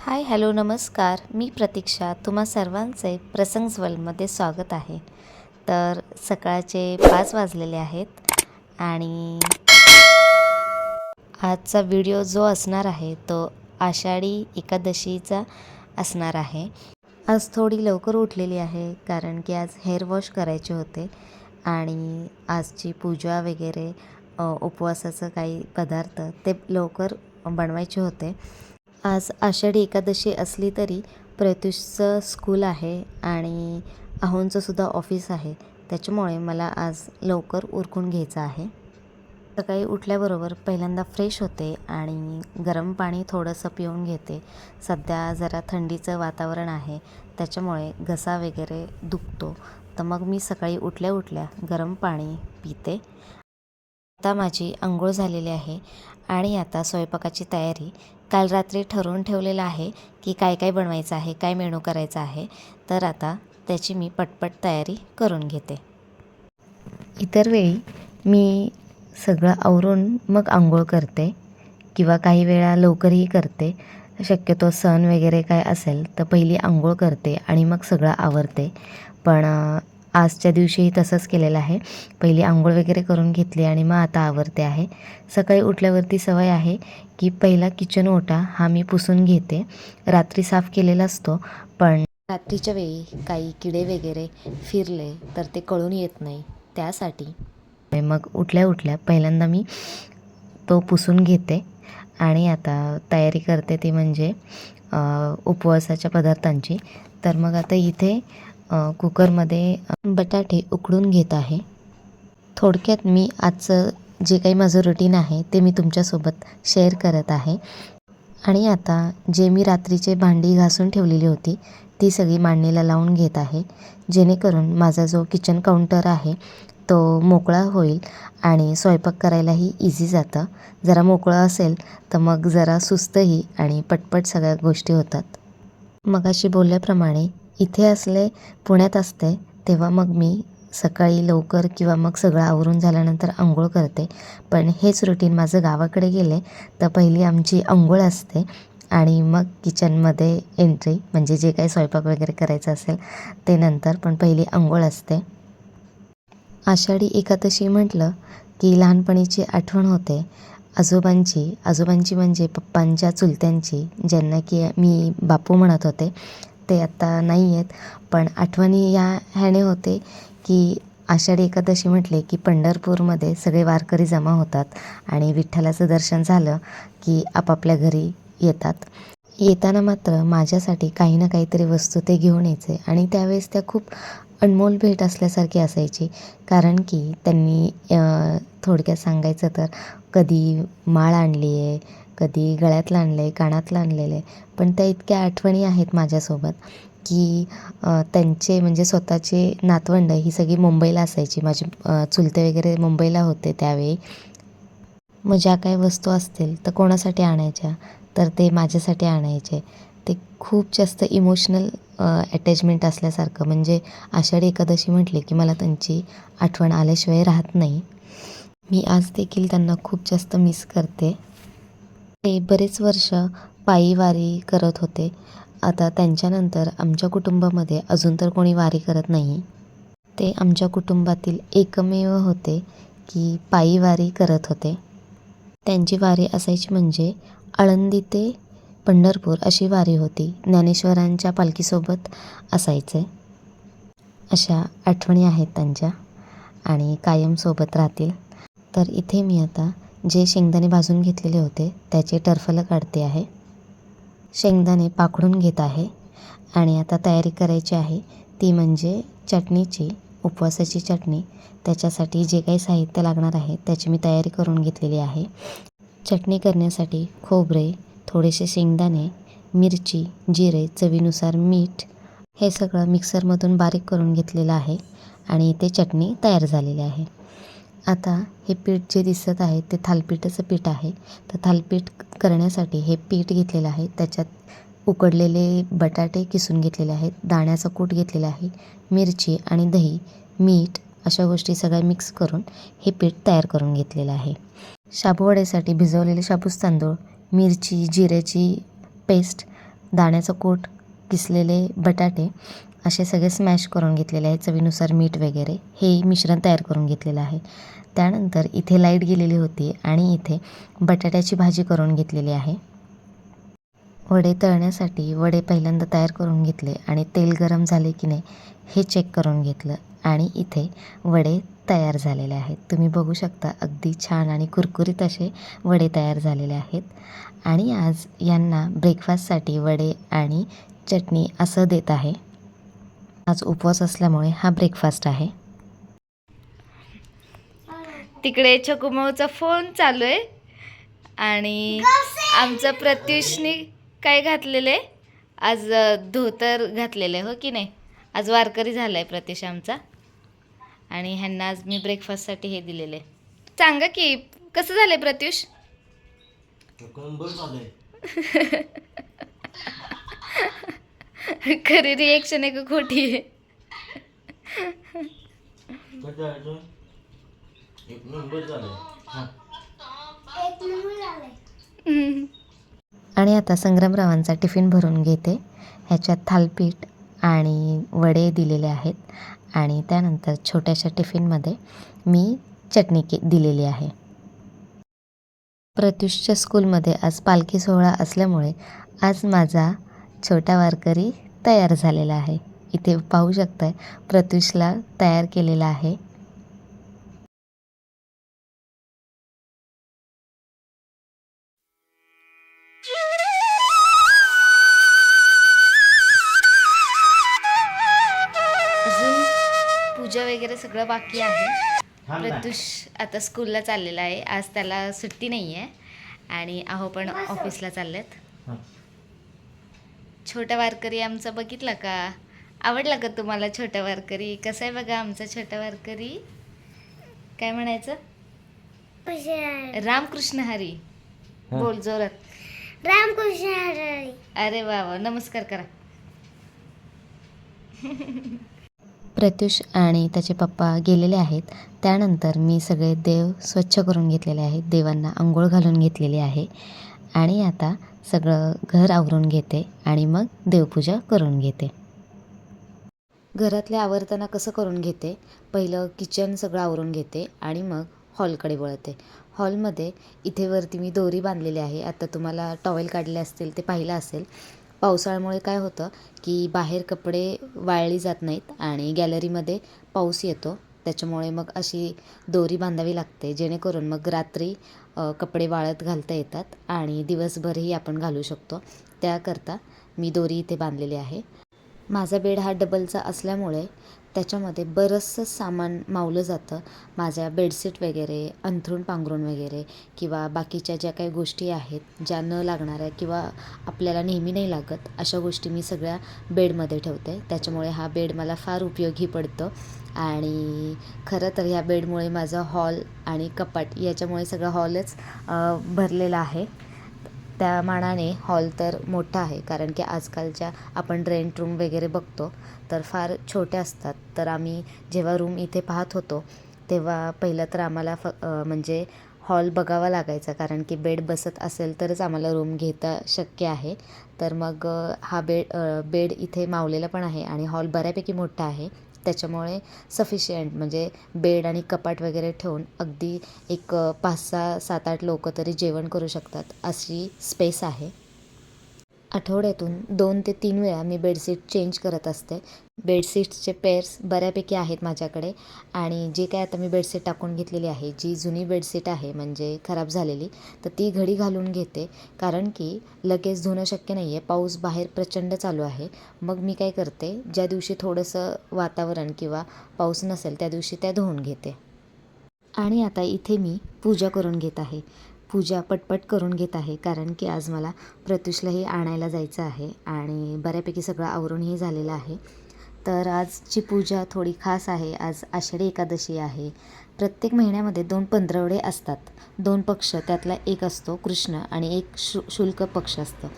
Hi hello नमस्कार. मी प्रतीक्षा. तुम्हा सर्वांचे प्रसंग वर्ल्डमध्ये स्वागत आहे. तर सकाळचे पाच वाजलेले आहेत आणि आजचा व्हिडिओ जो असणार आहे तो आषाढी एकादशीचा असणार आहे. आज थोडी लवकर उठलेली आहे कारण की आज हेअर वॉश करायचे होते आणि आजची पूजा वगैरे उपवासाचं काही पदार्थ ते लवकर बनवायचे होते. आज आषाढी एकादशी असली तरी प्रत्युषचं स्कूल आहे आणि अहोंचंसुद्धा ऑफिस आहे. त्याच्यामुळे मला आज लवकर उरकून घ्यायचं आहे. सकाळी उठल्याबरोबर पहिल्यांदा फ्रेश होते आणि गरम पाणी थोडंसं पिऊन घेते. सध्या जरा थंडीचं वातावरण आहे. त्याच्यामुळे घसा वगैरे दुखतो. तर मग मी सकाळी उठल्या उठल्या गरम पाणी पिते. आता माझी आंघोळ झालेली आहे. आणि आता स्वयंपाकाची तयारी काल रात्री ठरवून ठेवलेलं आहे की काय काय बनवायचं आहे काय मेनू करायचा आहे तर आता त्याची मी पटपट तयारी करून घेते. इतर वेळी मी सगळं आवरून मग आंघोळ करते किंवा काही वेळा लवकरही करते. शक्यतो सण वगैरे काय असेल तर पहिली आंघोळ करते आणि मग सगळं आवरते. पण आजच्या दिवशीही तसंच केलेलं आहे. पहिली आंघोळ वगैरे करून घेतली आणि मग आता आवरते आहे. सकाळी उठल्यावरती सवय आहे की पहिला किचन ओटा हा मी पुसून घेते. रात्री साफ केलेला असतो पण रात्रीच्या वेळी काही किडे वगैरे फिरले तर ते कळून येत नाही. त्यासाठी मग उठल्या उठल्या पहिल्यांदा मी तो पुसून घेते आणि आता तयारी करते ती म्हणजे उपवासाच्या पदार्थांची. तर मग आता इथे कुकरमध्ये बटाटे उकडून घेत आहे. थोडक्यात मी आजचं जे काही माझं रुटीन आहे ते मी तुमच्यासोबत शेअर करत आहे. आणि आता जे मी रात्रीचे भांडी घासून ठेवलेली होती ती सगळी मांडणीला लावून घेत आहे. जेणेकरून माझा जो किचन काउंटर आहे तो मोकळा होईल आणि स्वयंपाक करायलाही इझी जातं. जरा मोकळं असेल तर मग जरा सुस्तही आणि पटपट सगळ्या गोष्टी होतात. मगाशी बोलल्याप्रमाणे इथे असले पुण्यात असते तेव्हा मग मी सकाळी लवकर किंवा मग सगळं आवरून झाल्यानंतर आंघोळ करते. पण हेच रुटीन माझं गावाकडे गेले तर पहिली आमची आंघोळ असते आणि मग किचनमध्ये एंट्री म्हणजे जे काही स्वयंपाक वगैरे करायचं असेल ते नंतर पण पहिली आंघोळ असते. आषाढी एकादशी म्हटलं की लहानपणीची आठवण होते. आजोबांची आजोबांची म्हणजे पप्पांच्या चुलत्यांची ज्यांना की मी बापू म्हणत होते. ते आत्ता नाही आहेत पण आठवणी या ह्याने होते की आषाढी एकादशी म्हटले की पंढरपूरमध्ये सगळे वारकरी जमा होतात आणि विठ्ठलाचं दर्शन झालं की आपापल्या घरी येतात. येताना मात्र माझ्यासाठी काही ना काहीतरी वस्तू ते घेऊन यायचे आणि त्यावेळेस त्या खूप अनमोल भेट असल्यासारखी असायची. कारण की त्यांनी थोडक्यात सांगायचं तर कधी माळ आणली आहे कधी गळ्यातलं आणलं आहे कानातलं आणलेलं आहे. पण त्या इतक्या आठवणी आहेत माझ्यासोबत की त्यांचे म्हणजे स्वतःचे नातवंड ही सगळी मुंबईला असायची. माझे चुलते वगैरे मुंबईला होते त्यावेळी. मग ज्या काही वस्तू असतील तर कोणासाठी आणायच्या? तर ते माझ्यासाठी आणायचे. ते खूप जास्त इमोशनल अटॅचमेंट असल्यासारखं. म्हणजे आषाढी एकादशी म्हटली की मला त्यांची आठवण आल्याशिवाय राहत नाही. मी आज देखील त्यांना खूप जास्त मिस करते. ते बरेच वर्ष पायी वारी करत होते. आता त्यांच्यानंतर आमच्या कुटुंबामध्ये अजून तर कोणी वारी करत नाही. ते आमच्या कुटुंबातील एकमेव होते की पायी वारी करत होते. त्यांची वारी असायची म्हणजे आळंदी ते पंढरपूर अशी वारी होती. ज्ञानेश्वरांच्या पालखीसोबत असायचे. अशा आठवणी आहेत त्यांच्या आणि कायम सोबत राहतील. तर इथे मी आता जे शेंगदाणे भाजून घेतलेले होते त्याचे टरफलं काढते आहे. शेंगदाणे पाखडून घेत आहे आणि आता तयारी करायची आहे ती म्हणजे चटणीची उपवासाची चटणी. त्याच्यासाठी जे काही साहित्य लागणार आहे त्याची मी तयारी करून घेतलेली आहे. चटणी करण्यासाठी खोबरे थोडेसे शेंगदाणे मिरची जिरे चवीनुसार मीठ हे सगळं मिक्सरमधून बारीक करून घेतलेलं आहे आणि इथे चटणी तयार झालेली आहे. आता हे पीठ जे दिसत आहे ते थालपीठाचं पीठ आहे. तर थालपीठ करण्यासाठी हे पीठ घेतलेलं आहे. त्याच्यात उकडलेले बटाटे किसून घेतलेले आहेत. दाण्याचा कूट घेतलेला आहे. मिरची आणि दही मीठ अशा गोष्टी सगळ्या मिक्स करून हे पीठ तयार करून घेतलेलं आहे. शाबूवड्यासाठी भिजवलेले शाबूस तांदूळ मिरची जिऱ्याची पेस्ट दाण्याचं कूट किसलेले बटाटे असे सगळे स्मॅश करून घेतलेले आहे चवीनुसार मीठ वगैरे हे मिश्रण तयार करून घेतलेलं आहे. त्यानंतर इथे लाइट गेलेली होती आणि इथे बटाट्याची भाजी करून घेतलेली आहे. वडे तळण्यासाठी वडे पहिल्यांदा तयार करून घेतले आणि तेल गरम झाले की नाही हे चेक करून घेतलं आणि इथे वडे तयार झालेले आहेत. तुम्ही बघू शकता अगदी छान आणि कुरकुरीत असे वडे तयार झालेले आहेत. आणि आज यांना ब्रेकफास्टसाठी वडे आणि चटणी असं देत आहे. आज उपवास असल्यामुळे हा ब्रेकफास्ट आहे. तिकडे छकुमाऊचा फोन चालू आहे. आणि आमचं प्रत्युषनी काय घातलेलं आहे? आज धोतर घातलेलं आहे हो की नाही? आज वारकरी झाला आहे प्रत्युष आमचा. आणि ह्यांना आज मी ब्रेकफास्टसाठी हे दिलेलं आहे. सांगा की कसं झालं आहे प्रत्युष खरी रिएक्शन आहे का खोटी आहे. एक नंबर झालं. हा. हम्म. आणि आता संग्रामरावांचा टिफिन भरून घेते. ह्याच्यात थालपीठ आणि वडे दिलेले आहेत. आणि त्यानंतर छोट्याशा टिफिनमध्ये मी चटणी के दिलेली आहे. प्रत्युषच्या स्कूलमध्ये आज पालखी सोहळा असल्यामुळे आज माझा छोटा वारकरी तयार झालेला आहे. इथे पाहू शकताय प्रत्युषला तयार केलेला आहे. अजून पूजा वगैरे सगळं बाकी आहे. प्रत्युष आता स्कूलला चाललेला आहे. आज त्याला सुट्टी नाही आहे आणि अहो पण ऑफिसला चाललेत. छोटा वारकरी आमचा बघितला का? आवडला का तुम्हाला छोटा वारकरी? कसं आहे बघा आमचा छोटा वारकरी? काय म्हणायचं? रामकृष्ण हरी. बोल जोरात. रामकृष्ण हरी. अरे वा वा नमस्कार करा. प्रत्युष आणि त्याचे पप्पा गेलेले आहेत. त्यानंतर मी सगळे देव स्वच्छ करून घेतलेले आहेत. देवांना आंघोळ घालून घेतलेली आहे. आणि आता सगळं घर आवरून घेते आणि मग देवपूजा करून घेते. घरातले आवर्तना कसं करून घेते? पहिलं किचन सगळं आवरून घेते आणि मग हॉलकडे वळते. हॉलमध्ये इथे वरती मी दोरी बांधलेली आहे. आता तुम्हाला टॉवेल काढले असतील ते पाहिलं असेल. पावसाळ्यामुळे काय होतं की बाहेर कपडे वाळली जात नाहीत आणि गॅलरीमध्ये पाऊस येतो. त्याच्यामुळे मग अशी दोरी बांधावी लागते. जेणेकरून मग रात्री कपडे वाळत घालता येतात आणि दिवसभरही आपण घालू शकतो. त्याकरता मी दोरी इथे बांधलेली आहे. माझा बेड हा डबलचा असल्यामुळे त्याच्यामध्ये बरंचसं सामान मावलं जातं. माझ्या बेडशीट वगैरे अंथरूण पांघरूण वगैरे किंवा बाकीच्या ज्या काही गोष्टी आहेत ज्या न लागणाऱ्या किंवा आपल्याला नेहमी नाही लागत अशा गोष्टी मी सगळ्या बेडमध्ये ठेवते. त्याच्यामुळे हा बेड मला फार उपयोगी पडतो. आणि खरं तर ह्या बेडमुळे माझं हॉल आणि कपाट याच्यामुळे सगळं हॉलच भरलेला आहे. त्या मानाने हॉल तर मोठा आहे कारण की आजकालच्या आपण रेंट रूम वगैरे बघतो तर फार छोटे असतात. तर आम्ही जेव्हा रूम इथे पाहत होतो तेव्हा पहिलं तर आम्हाला फ म्हणजे हॉल बघावा लागायचा कारण की बेड बसत असेल तरच आम्हाला रूम घेता शक्य आहे. तर मग हा बेड बेड इथे मावलेला पण आहे आणि हॉल बऱ्यापैकी मोठा आहे. त्याच्यामुळे सफिशियंट म्हणजे बेड आणि कपाट वगैरे ठेवून अगदी एक पाच सहा सात आठ लोक तरी जेवण करू शकतात अशी स्पेस आहे. आठवड्यातून दोन ते तीन वेळा मी बेडशीट चेंज करत असते. बेडशीट्सचे पेअर्स बऱ्यापैकी आहेत माझ्याकडे आणि जे काय आता मी बेडशीट टाकून घेतलेली आहे जी जुनी बेडशीट आहे म्हणजे खराब झालेली तर ती घडी घालून घेते. कारण की लगेच धुणं शक्य नाही आहे पाऊस बाहेर प्रचंड चालू आहे. मग मी काय करते ज्या दिवशी थोडंसं वातावरण किंवा पाऊस नसेल त्या दिवशी त्या धुवून घेते. आणि आता इथे मी पूजा करून घेत आहे. पूजा पटपट करून घेत आहे. कारण की आज मला प्रत्युषलाही आणायला जायचं आहे आणि बऱ्यापैकी सगळं आवरूनही झालेलं आहे. तर आजची पूजा थोडी खास आहे. आज आषाढी एकादशी आहे. प्रत्येक महिन्यामध्ये दोन पंधरवडे असतात. दोन पक्ष त्यातला एक असतो कृष्ण आणि एक शु शुल्क पक्ष असतं.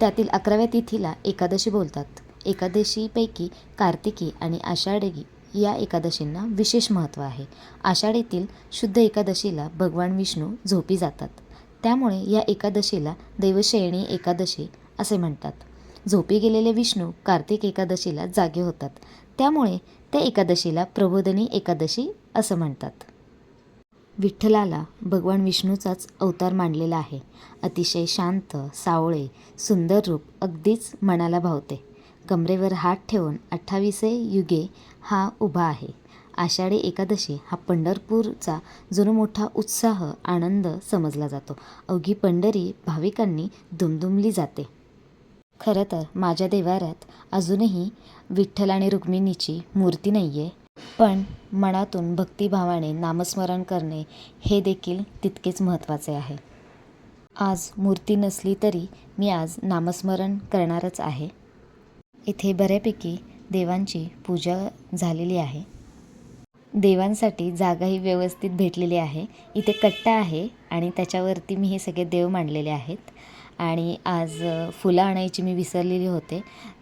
त्यातील अकराव्या तिथीला एकादशी बोलतात. एकादशीपैकी कार्तिकी आणि आषाढी या एकादशींना विशेष महत्त्व आहे. आषाढीतील शुद्ध एकादशीला भगवान विष्णू झोपी जातात. त्यामुळे या एकादशीला देवशयणी एकादशी असे म्हणतात. झोपी गेलेले विष्णू कार्तिक एकादशीला जागे होतात. त्यामुळे त्या एकादशीला प्रबोधनी एकादशी असं म्हणतात. विठ्ठलाला भगवान विष्णूचाच अवतार मानलेला आहे. अतिशय शांत सावळे सुंदर रूप अगदीच मनाला भावते. कमरेवर हात ठेवून अठ्ठावीसे युगे हा उभा आहे. आषाढी एकादशी हा पंढरपूरचा जणू मोठा उत्साह आनंद समजला जातो. अवघी पंढरी भाविकांनी दुमदुमली जाते. खरं तर माझ्या देवाऱ्यात अजूनही विठ्ठल आणि रुक्मिणीची मूर्ती नाही आहे पण मनातून भक्तिभावाने नामस्मरण करणे हे देखील तितकेच महत्त्वाचे आहे. आज मूर्ती नसली तरी मी आज नामस्मरण करणारच आहे. इथे बऱ्यापैकी देवांची पूजा झालेली आहे. देवांसाठी जागाही व्यवस्थित भेटलेली आहे. इथे कट्टा आहे आणि त्याच्यावरती मी हे सगळे देव मांडलेले आहेत. आणि आज फुलं आणायची मी विसरलेली होते.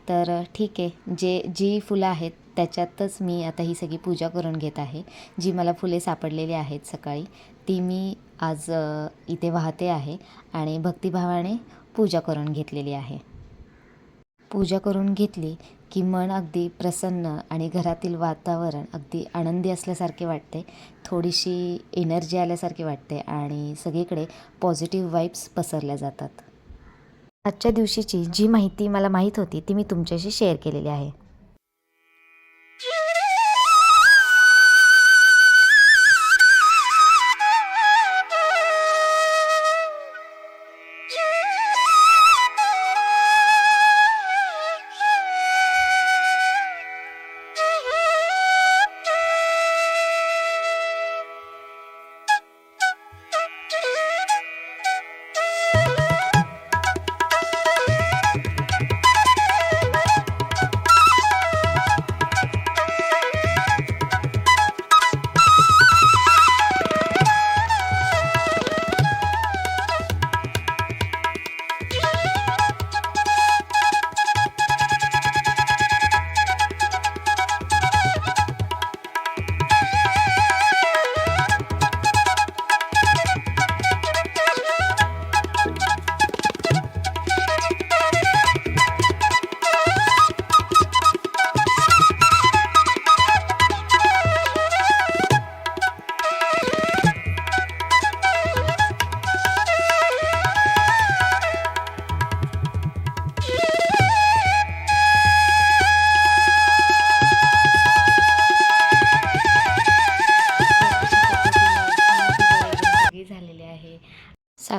तर ठीक आहे. जे जी फुलं आहेत त्याच्यातच मी आता ही सगळी पूजा करून घेत आहे. जी मला फुले सापडलेली आहेत सकाळी ती मी आज इथे वाहते आहे आणि भक्तिभावाने पूजा करून घेतलेली आहे. पूजा करून घेतली की मन अगदी प्रसन्न आणि घरातील वातावरण अगदी आनंदी असल्यासारखे वाटते. थोडीशी एनर्जी आल्यासारखी वाटते आणि सगळीकडे पॉझिटिव्ह वाईब्स पसरल्या जातात. आजच्या दिवशीची जी माहिती मला माहीत होती ती मी तुमच्याशी शेअर केलेली आहे.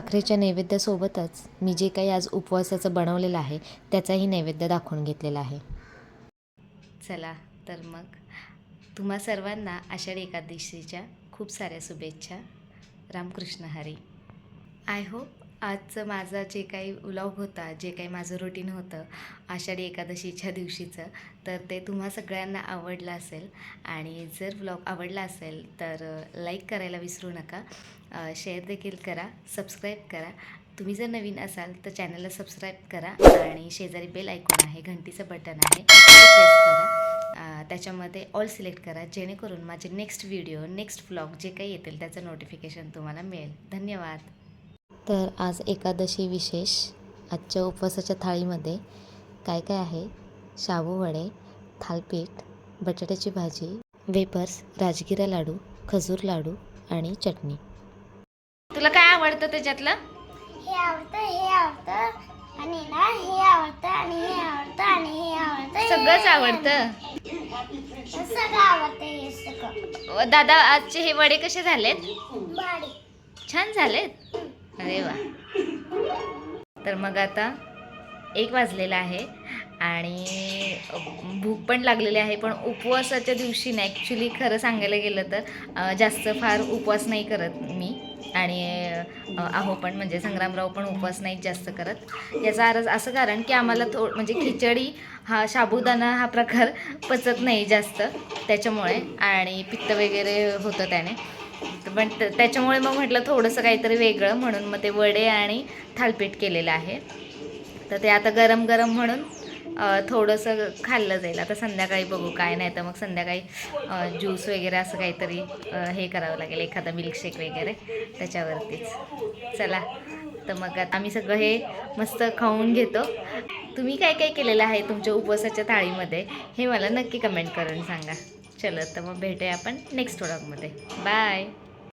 साखरेच्या नैवेद्यासोबतच मी जे काही आज उपवासाचं बनवलेलं आहे त्याचाही नैवेद्य दाखवून घेतलेला आहे. चला तर मग तुम्हा सर्वांना आषाढी एकादशीच्या खूप साऱ्या शुभेच्छा. रामकृष्ण हरी. आय होप आजचं माझा जे काही व्लॉग होता जे काही माझं रुटीन होतं आषाढी एकादशीच्या दिवशीचं तर ते तुम्हा सगळ्यांना आवडलं असेल. आणि जर व्लॉग आवडला असेल तर लाईक करायला विसरू नका. शेअर देखील करा सबस्क्राईब करा. तुम्ही जर नवीन असाल तर चॅनलला सबस्क्राईब करा आणि शेजारी बेल ऐकून आहे घंटीचं बटन आहे प्रेस करा. त्याच्यामध्ये ऑल सिलेक्ट करा जेणेकरून माझे नेक्स्ट व्हिडिओ नेक्स्ट व्लॉग जे काही येतील त्याचं नोटिफिकेशन तुम्हाला मिळेल. धन्यवाद. तर आज एकादशी विशेष आजच्या उपवासाच्या थाळीमध्ये काय काय आहे? शाबू वडे थालपीठ बटाट्याची भाजी वेपर्स राजगिरा लाडू खजूर लाडू आणि चटणी. तुला काय आवडतं त्याच्यातलं? हे आवडतं हे आवडतं आणि ना हे आवडतं आणि हे आवडतं आणि हे आवडतं सगळंच आवडतं. सगळं आवडतं हे सगळं. अ, दादा आजचे हे वडे कसे झालेत? छान झालेत? अरे वा. तर मग आता एक वाजलेला आहे आणि भूक पण लागलेली आहे पण उपवासाच्या दिवशी ना ॲक्च्युली खरं सांगायला गेलं तर अ, जास्त फार उपवास नाही करत मी. आणि अहो आहो पण म्हणजे संग्रामराव पण उपवास नाहीत जास्त करत. याचा अर्थ असं कारण की आम्हाला थो म्हणजे खिचडी हा साबुदाणा हा प्रकार पचत नाही जास्त त्याच्यामुळे आणि पित्त वगैरे होतं त्याने. पण त्याच्यामुळे मग म्हटलं थोडंसं काहीतरी वेगळं म्हणून मग ते वडे आणि थालपीठ केलेलं आहे. तर ते आता गरम गरम म्हणून थोडंसं खाल्लं जाईल. आता संध्याकाळी बघू काय नाही तर मग संध्याकाळी ज्यूस वगैरे असं काहीतरी हे करावं लागेल एखादा मिल्कशेक वगैरे त्याच्यावरतीच. चला तर मग आता आम्ही सगळं हे मस्त खाऊन घेतो. तुम्ही काय काय केलेलं आहे तुमच्या उपवासाच्या थाळीमध्ये हे मला नक्की कमेंट करून सांगा. चलो तर मग भेटूया आपण नेक्स्ट व्लॉगमध्ये बाय